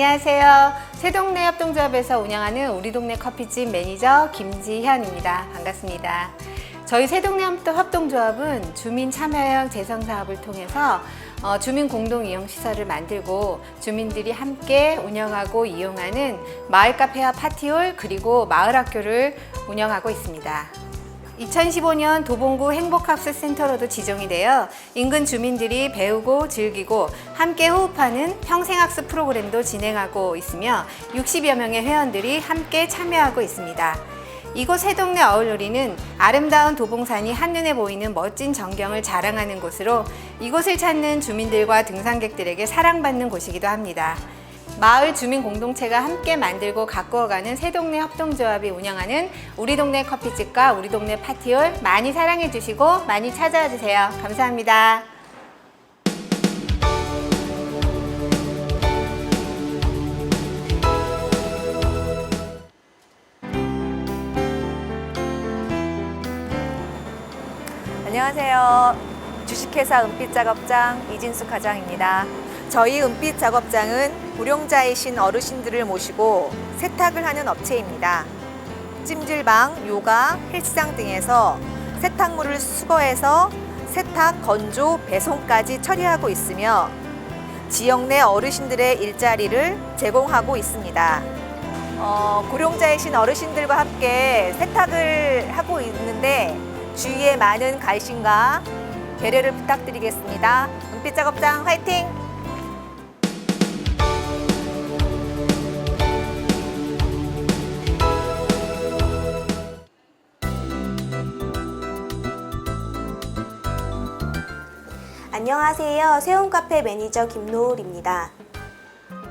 안녕하세요. 새동네 협동조합에서 운영하는 우리 동네 커피집 매니저 김지현입니다. 반갑습니다. 저희 협동- 협동조합은 주민 참여형 재생 사업을 통해서 어, 주민 공동 이용 시설을 만들고 주민들이 함께 운영하고 이용하는 마을 카페와 파티홀 그리고 마을 학교를 운영하고 있습니다. 2015년 도봉구 행복학습 센터로도 지정이 되어 인근 주민들이 배우고 즐기고 함께 호흡하는 평생학습 프로그램도 진행하고 있으며 60여 명의 회원들이 함께 참여하고 있습니다. 이곳 새동네 어울놀이는 아름다운 도봉산이 한눈에 보이는 멋진 전경을 자랑하는 곳으로 이곳을 찾는 주민들과 등산객들에게 사랑받는 곳이기도 합니다. 마을 주민 공동체가 함께 만들고 가꾸어가는 새동네 협동조합이 운영하는 우리 동네 커피집과 우리 동네 파티홀 많이 사랑해 주시고 많이 찾아와 주세요. 감사합니다. 안녕하세요. 주식회사 은빛 작업장 이진수 과장입니다. 저희 은빛 작업장은 고령자이신 어르신들을 모시고 세탁을 하는 업체입니다. 찜질방, 요가, 헬스장 등에서 세탁물을 수거해서 세탁, 건조, 배송까지 처리하고 있으며 지역 내 어르신들의 일자리를 제공하고 있습니다. 어, 고령자이신 어르신들과 함께 세탁을 하고 있는데 주위에 많은 관심과 배려를 부탁드리겠습니다. 은빛 작업장 화이팅! 안녕하세요. 세운카페 매니저 김노을입니다.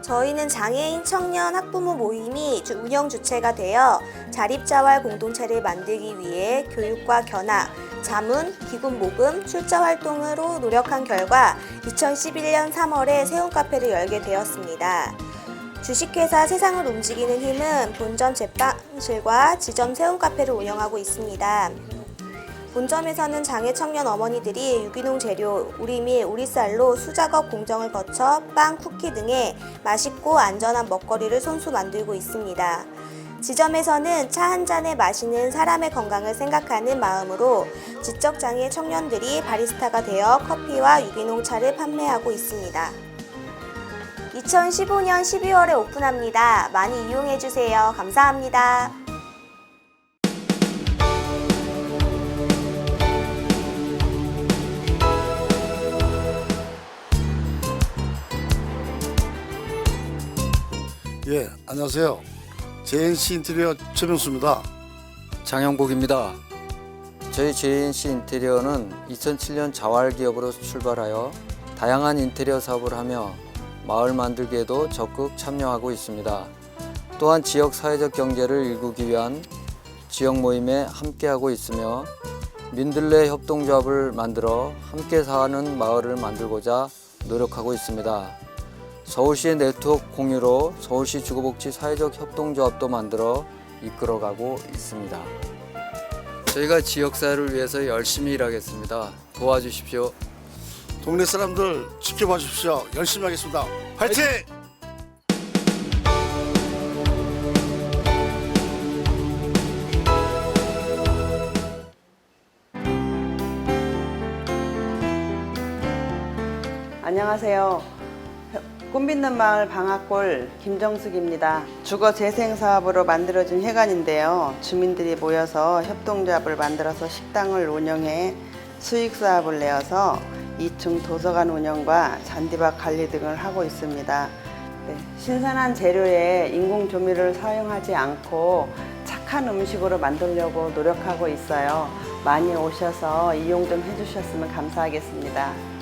저희는 장애인 청년 학부모 모임이 주- 운영 주체가 되어 자립자활 공동체를 만들기 위해 교육과 견학, 자문, 기금 모금, 출자 활동으로 노력한 결과 2011년 3월에 세운 카페를 열게 되었습니다. 주식회사 세상을 움직이는 힘은 본점 제빵실과 지점 세운 카페를 운영하고 있습니다. 본점에서는 장애 청년 어머니들이 유기농 재료, 우리밀, 우리쌀로 수작업 공정을 거쳐 빵, 쿠키 등의 맛있고 안전한 먹거리를 손수 만들고 있습니다. 지점에서는 차 한 잔에 마시는 사람의 건강을 생각하는 마음으로 지적장애 청년들이 바리스타가 되어 커피와 유기농 차를 판매하고 있습니다. 2015년 12월에 오픈합니다. 많이 이용해주세요. 감사합니다. 예, 안녕하세요. JNC 인테리어 최명수입니다. 장영국입니다. 저희 JNC 인테리어는 2007년 자활 기업으로 출발하여 다양한 인테리어 사업을 하며 마을 만들기에도 적극 참여하고 있습니다. 또한 지역 사회적 경제를 일구기 위한 지역 모임에 함께하고 있으며 민들레 협동조합을 만들어 함께 사는 마을을 만들고자 노력하고 있습니다. 서울시의 네트워크 공유로 서울시 주거복지 사회적 협동조합도 만들어 이끌어가고 있습니다. 저희가 지역사회를 위해서 열심히 일하겠습니다. 도와주십시오. 동네 사람들 지켜봐 주십시오. 열심히 하겠습니다. 화이팅! 안녕하세요. 꽃빛는 마을 방앗골 김정숙입니다. 주거 재생 사업으로 만들어진 회관인데요. 주민들이 모여서 협동조합을 만들어서 식당을 운영해 수익 사업을 내어서 2층 도서관 운영과 잔디밭 관리 등을 하고 있습니다. 네, 신선한 재료에 인공 조미료를 사용하지 않고 착한 음식으로 만들려고 노력하고 있어요. 많이 오셔서 이용 좀 해주셨으면 감사하겠습니다.